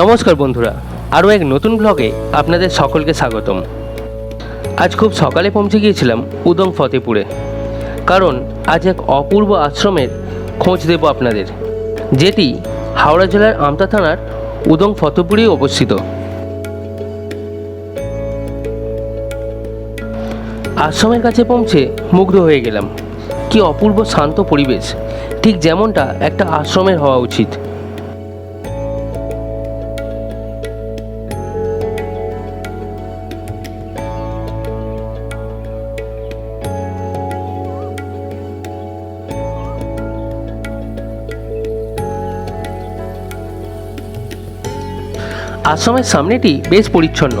নমস্কার বন্ধুরা, আরও এক নতুন ব্লগে আপনাদের সকলকে স্বাগতম। আজ খুব সকালে পৌঁছে গিয়েছিলাম উদং ফতেপুরে। কারণ আজ এক অপূর্ব আশ্রমের খোঁজ দেব আপনাদের, যেটি হাওড়া জেলার আমতা থানার উদং ফতেপুরেই অবস্থিত। আশ্রমের কাছে পৌঁছে মুগ্ধ হয়ে গেলাম। কি অপূর্ব শান্ত পরিবেশ, ঠিক যেমনটা একটা আশ্রমের হওয়া উচিত। আশ্রমের সামনেটি বেশ পরিচ্ছন্ন।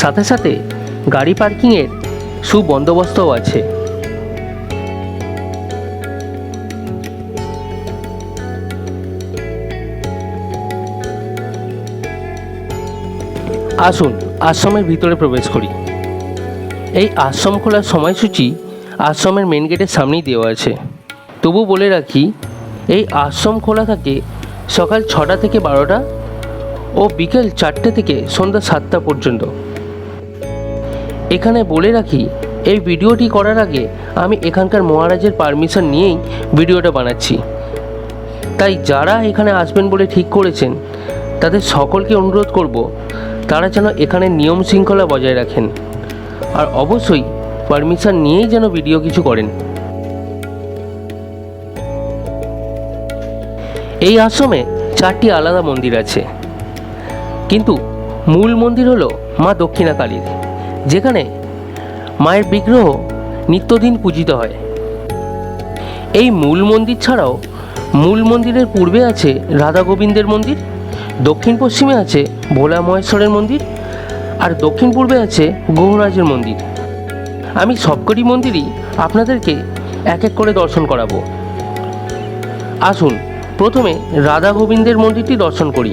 সাথে সাথে গাড়ি পার্কিংয়ের সুবন্দোবস্তও আছে। আসুন আশ্রমের ভিতরে প্রবেশ করি। এই আশ্রম খোলার সময়সূচি আশ্রমের মেন গেটের সামনেই দেওয়া আছে। তবু বলে রাখি, এই আশ্রম খোলা থাকে সকাল ছটা থেকে বারোটা ও বিকেল চারটে থেকে সন্ধ্যা সাতটা পর্যন্ত। এখানে বলে রাখি, এই ভিডিওটি করার আগে আমি এখানকার মহারাজের পারমিশন নিয়েই ভিডিওটা বানাচ্ছি। তাই যারা এখানে আসবেন বলে ঠিক করেছেন, তাদের সকলকে অনুরোধ করব, তারা যেন এখানে নিয়ম শৃঙ্খলা বজায় রাখেন। আর অবশ্যই পারমিশন নিয়েই যেন ভিডিও কিছু করেন। এই আশ্রমে চারটি আলাদা মন্দির আছে। কিন্তু মূল মন্দির হলো মা দক্ষিণা কালীর যেখানে মায়ের বিগ্রহ নিত্যদিন পূজিত হয়। এই মূল মন্দির ছাড়াও মূল মন্দিরের পূর্বে আছে রাধা গোবিন্দের মন্দির, দক্ষিণ পশ্চিমে আছে ভোলা মহেশ্বরের মন্দির, আর দক্ষিণ পূর্বে আছে গৌরাজের মন্দির। আমি সবকটি মন্দিরই আপনাদেরকে এক এক করে দর্শন করাবো। আসুন, প্রথমে রাধা গোবিন্দের মন্দিরটি দর্শন করি।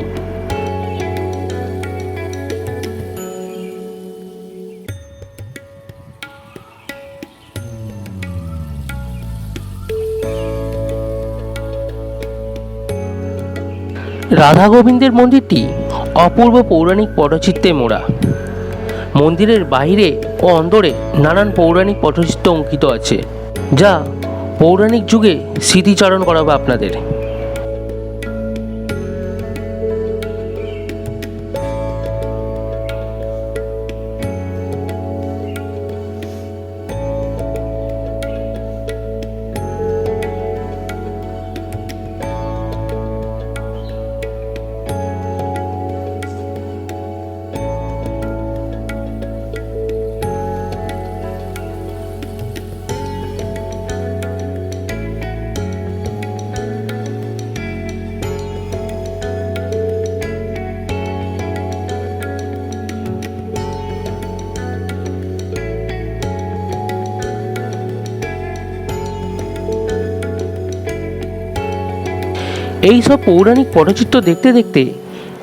রাধা গোবিন্দের মন্দিরটি অপূর্ব পৌরাণিক পটচিত্রে মোড়া। মন্দিরের বাইরে ও অন্দরে নানান পৌরাণিক পটচিত্র অঙ্কিত আছে, যা পৌরাণিক যুগে স্মৃতিচারণ করাবে আপনাদের। এই সব পৌরাণিক পটচিত্র দেখতে দেখতে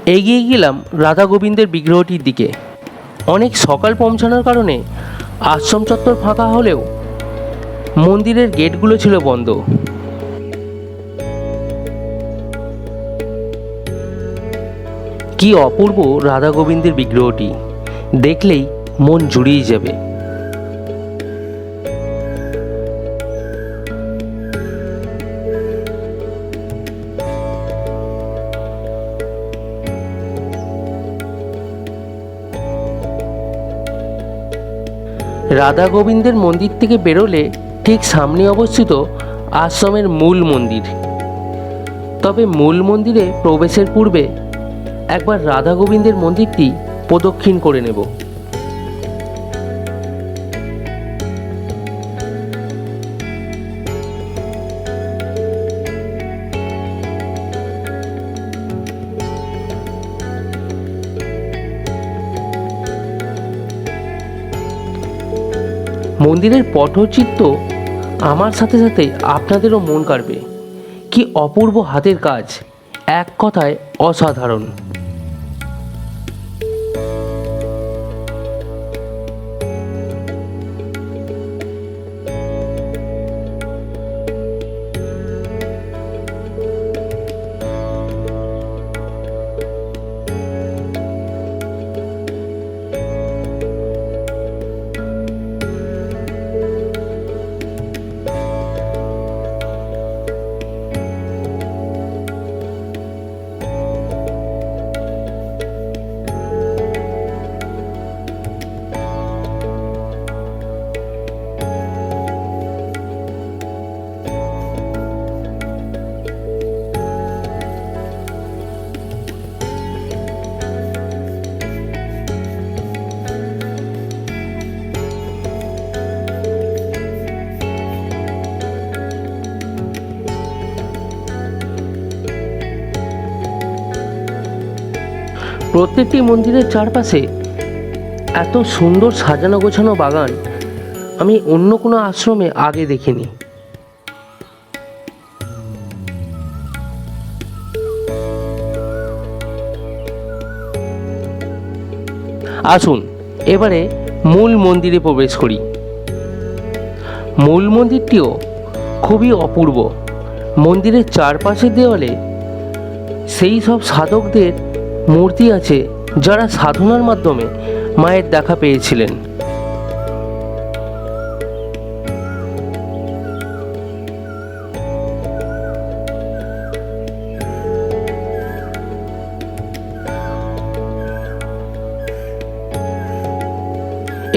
এগিয়ে গেলাম রাধা গোবিন্দের বিগ্রহটির দিকে। অনেক সকাল পৌঁছানোর কারণে আশ্রম চত্বর ফাঁকা হলেও মন্দিরের গেটগুলো ছিল বন্ধ। কি অপূর্ব রাধা গোবিন্দের বিগ্রহটি। দেখলেই মন জুড়িয়ে যাবে। রাধা গোবিন্দের মন্দির থেকে বেরোলে ঠিক সামনে অবস্থিত আশ্রমের মূল মন্দির। তবে মূল মন্দিরে প্রবেশের পূর্বে একবার রাধা গোবিন্দের মন্দিরটি প্রদক্ষিণ করে নেব। মন্দিরের পটচিত্র আমার সাথে সাথে আপনাদেরও মন কাড়বে। কি অপূর্ব হাতের কাজ। এক কথায় অসাধারণ। প্রত্যেকটি মন্দিরের চারপাশে এত সুন্দর সাজানো গোছানো বাগান আমি অন্য কোনো আশ্রমে আগে দেখিনি। আসুন, এবারে মূল মন্দিরে প্রবেশ করি। মূল মন্দিরটিও খুবই অপূর্ব। মন্দিরের চারপাশের দেওয়ালে সেই সব সাধকদের মূর্তি আছে যারা সাধনার মাধ্যমে মায়ের দেখা পেয়েছিলেন।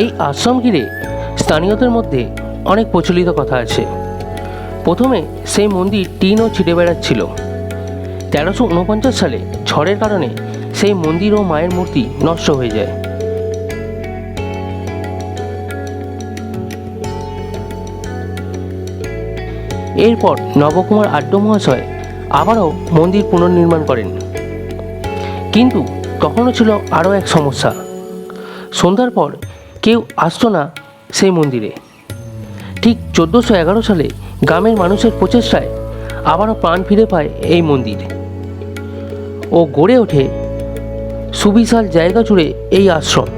এই আশ্রম ঘিরে স্থানীয়দের মধ্যে অনেক প্রচলিত কথা আছে। প্রথমে সেই মন্দির টিন ও ছিটে বেড়াচ্ছিল। তেরোশো উনপঞ্চাশ সালে ঝড়ের কারণে সেই মন্দির ও মায়ের মূর্তি নষ্ট হয়ে যায়। এরপর নবকুমার আড্ড মহাশয় আবারও মন্দির পুনর্নির্মাণ করেন। কিন্তু তখনও ছিল আরও এক সমস্যা। সন্ধ্যার পর কেউ আসতো না সেই মন্দিরে। ঠিক চোদ্দোশো এগারো সালে গ্রামের মানুষের প্রচেষ্টায় আবারও প্রাণ ফিরে পায় এই মন্দির। ও গড়ে ওঠে সুবিশাল জায়গা জুড়ে এই আশ্রম।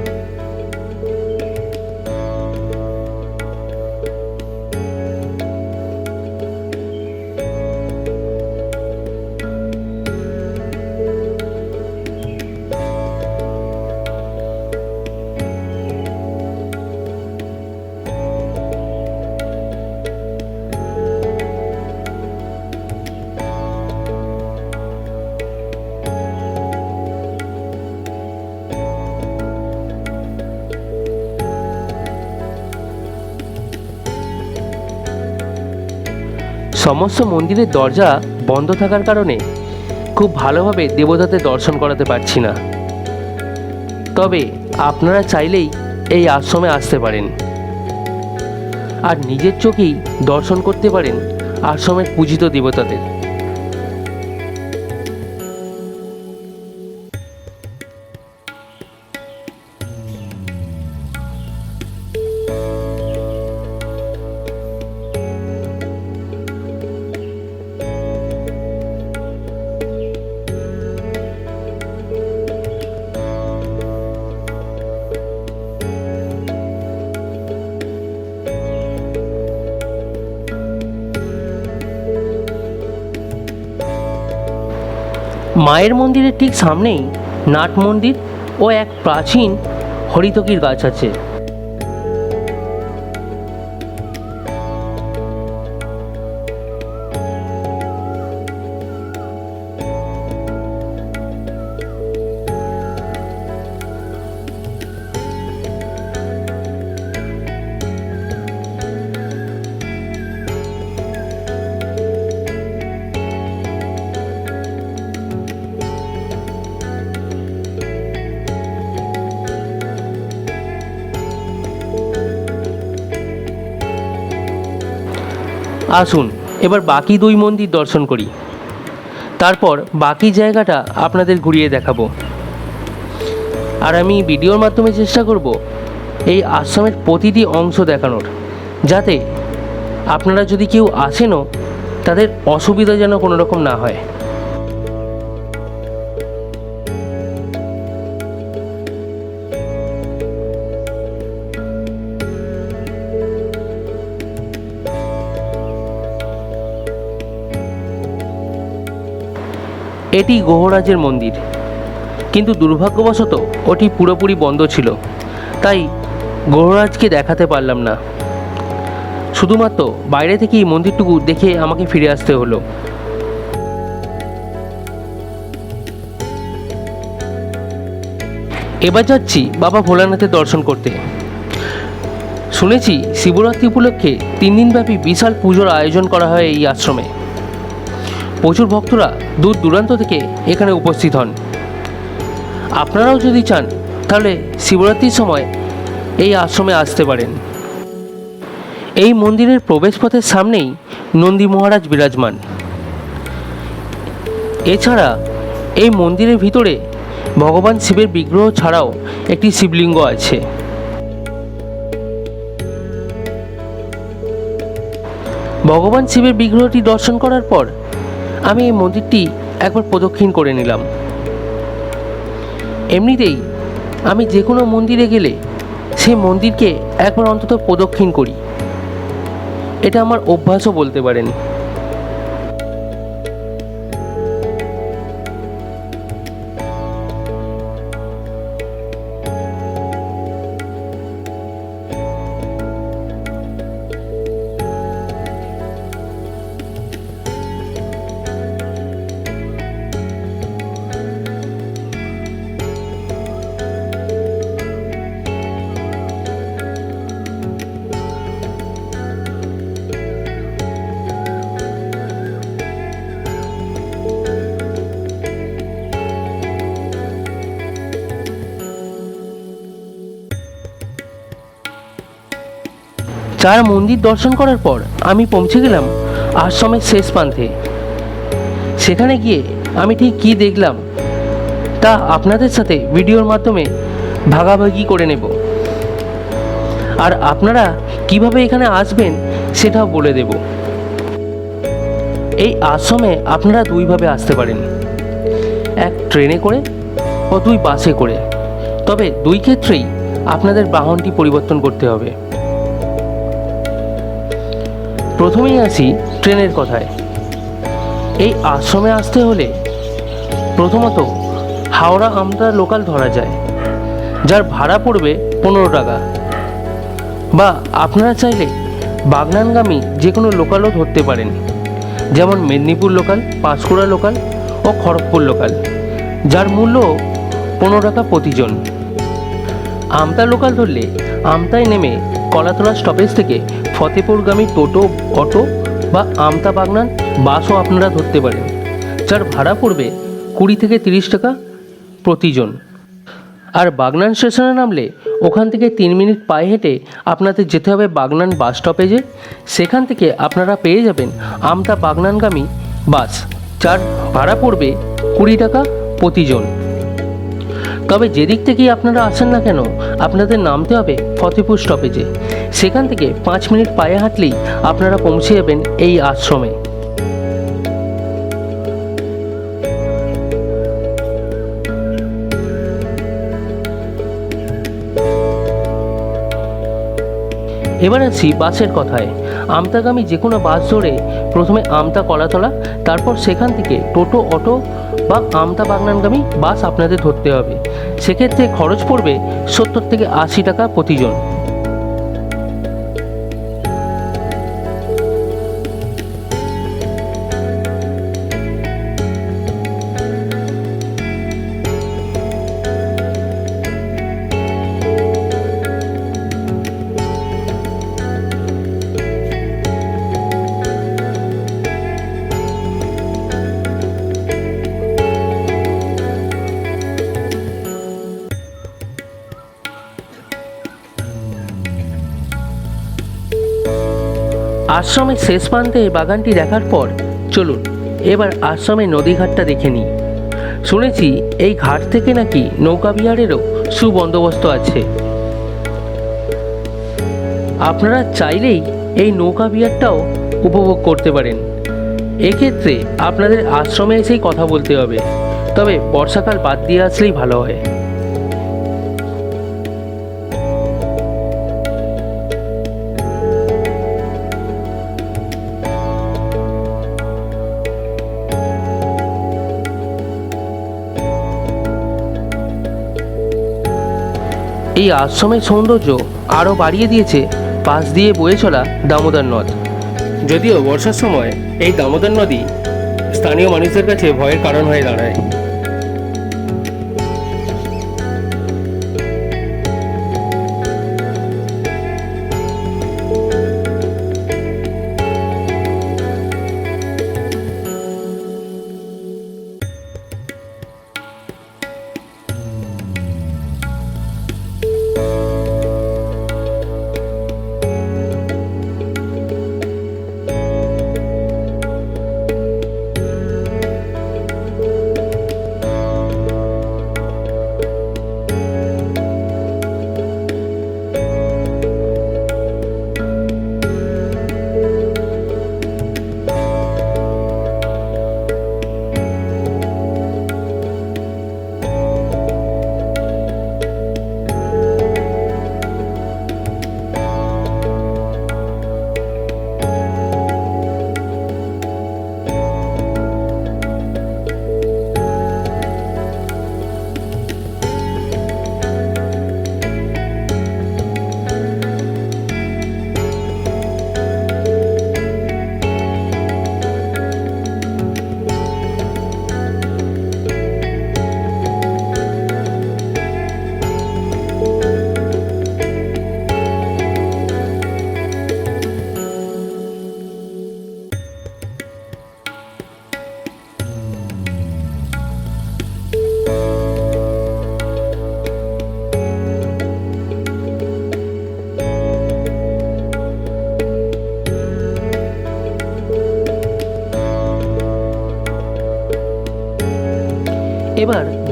সমস্ত মন্দিরের দরজা বন্ধ থাকার কারণে খুব ভালোভাবে দেবতাদের দর্শন করাতে পারছি না। তবে আপনারা চাইলেই এই আশ্রমে আসতে পারেন। আর নিজের চোখেই দর্শন করতে পারেন আশ্রমের পূজিত দেবতাদের। মায়ের মন্দিরের ঠিক সামনেই নাট মন্দির ও এক প্রাচীন হরিতকির গাছ আছে। আসুন, এবার বাকি দুই মন্দির দর্শন করি। তারপর বাকি জায়গাটা আপনাদের ঘুরিয়ে দেখাবো। আর আমি ভিডিওর মাধ্যমে চেষ্টা করব এই আশ্রমের প্রতিটি অংশ দেখানোর, যাতে আপনারা যদি কেউ আসেনও তাদের অসুবিধা যেন কোনো রকম না হয়। এটি গ্রহরাজের মন্দির। কিন্তু দুর্ভাগ্যবশত ওটি পুরোপুরি বন্ধ ছিল। তাই গ্রহরাজকে দেখাতে পারলাম না। শুধুমাত্র বাইরে থেকেই মন্দিরটুকু দেখে আমাকে ফিরে আসতে হলো। এবার যাচ্ছি বাবা ভোলানাথের দর্শন করতে। শুনেছি শিবরাত্রি উপলক্ষে তিন দিনব্যাপী বিশাল পুজোর আয়োজন করা হয় এই আশ্রমে। প্রচুর ভক্তরা দূর দূরান্ত থেকে এখানে উপস্থিত হন। আপনারাও যদি চান, তাহলে শিবরাত্রির সময় এই আশ্রমে আসতে পারেন। এই মন্দিরের প্রবেশপথের সামনেই নন্দী মহারাজ বিরাজমান। এছাড়া এই মন্দিরের ভিতরে ভগবান শিবের বিগ্রহ ছাড়াও একটি শিবলিঙ্গ আছে। ভগবান শিবের বিগ্রহটি দর্শন করার পর আমি এই মন্দিরটি একবার প্রদক্ষিণ করে নিলাম। এমনিতেই আমি যে কোনো মন্দিরে গেলে সেই মন্দিরকে একবার অন্তত প্রদক্ষিণ করি। এটা আমার অভ্যাসও বলতে পারেন। চার মন্দির দর্শন করার পর আমি পৌঁছে গেলাম আশ্রমের শেষ প্রান্তে। সেখানে গিয়ে আমি ঠিক কী দেখলাম, তা আপনাদের সাথে ভিডিওর মাধ্যমে ভাগাভাগি করে নেব। আর আপনারা কীভাবে এখানে আসবেন সেটাও বলে দেব। এই আশ্রমে আপনারা দুইভাবে আসতে পারেন। এক ট্রেনে করে ও দুই বাসে করে। তবে দুই ক্ষেত্রেই আপনাদের বাহনটি পরিবর্তন করতে হবে। প্রথমেই আসি ট্রেনের কথায়। এই আশ্রমে আসতে হলে প্রথমত হাওড়া আমতা লোকাল ধরা যায়, যার ভাড়া পড়বে পনেরো টাকা। বা আপনারা চাইলে বাগনানগামী যে কোনো লোকালও ধরতে পারেন, যেমন মেদিনীপুর লোকাল, পাঁশকুড়া লোকাল ও খড়গপুর লোকাল, যার মূল্য পনেরো টাকা প্রতিজন। আমতা লোকাল ধরলে আমতায় নেমে কলাতলা স্টপেজ থেকে ফতেপুরগামী টোটো, অটো বা আমতা বাগনান বাসও আপনারা ধরতে পারেন। যার ভাড়া পড়বে কুড়ি থেকে তিরিশ টাকা প্রতিজন। আর বাগনান স্টেশনে নামলে ওখান থেকে তিন মিনিট পায়ে হেঁটে আপনাদের যেতে হবে বাগনান বাস স্টপেজে সেখান থেকে আপনারা পেয়ে যাবেন আমতা বাগনানগামী বাস যার ভাড়া পড়বে কুড়ি টাকা প্রতিজন। তবে যেদিক থেকেই আপনারা আসেন না কেন, আপনাদের নামতে হবে ফতেপুর স্টপেজে সেখান থেকে পাঁচ মিনিট পায়ে হাঁটলেই আপনারা পৌঁছে যাবেন এই আশ্রমে। এবার আসি বাসের কথায়। আমতাগামী যে কোনো বাস ধরে প্রথমে আমতা কলাতলা, তারপর সেখান থেকে টোটো, অটো বা আমতা বাগনানগামী বাস আপনাদের ধরতে হবে। সেক্ষেত্রে খরচ পড়বে সত্তর থেকে আশি টাকা প্রতিজন। আশ্রমের শেষ প্রান্তে এই বাগানটি দেখার পর চলুন, এবার আশ্রমের নদীঘাটটা দেখে নিই। শুনেছি এই ঘাট থেকে নাকি নৌকা বিহারেরও সুবন্দোবস্ত আছে। আপনারা চাইলেই এই নৌকা বিহারটাও উপভোগ করতে পারেন। এক্ষেত্রে আপনাদের আশ্রমে এসেই কথা বলতে হবে। তবে বর্ষাকাল বাদ দিয়ে আসলেই ভালো হয়। এই আশ্রমের সৌন্দর্য আরও বাড়িয়ে দিয়েছে পাশ দিয়ে বয়ে চলা দামোদর নদ। যদিও বর্ষার সময় এই দামোদর নদী স্থানীয় মানুষদের কাছে ভয়ের কারণ হয়ে দাঁড়ায়।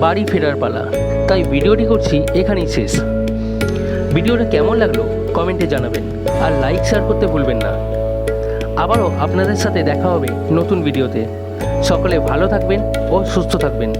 বাড়ি ফেরার পালা। তাই ভিডিওটি করছি এখানেই শেষ। ভিডিওটা কেমন লাগল কমেন্টে জানাবেন, আর লাইক শেয়ার করতে ভুলবেন না। আবারও আপনাদের সাথে দেখা হবে নতুন ভিডিওতে। সকলে ভালো থাকবেন ও সুস্থ থাকবেন।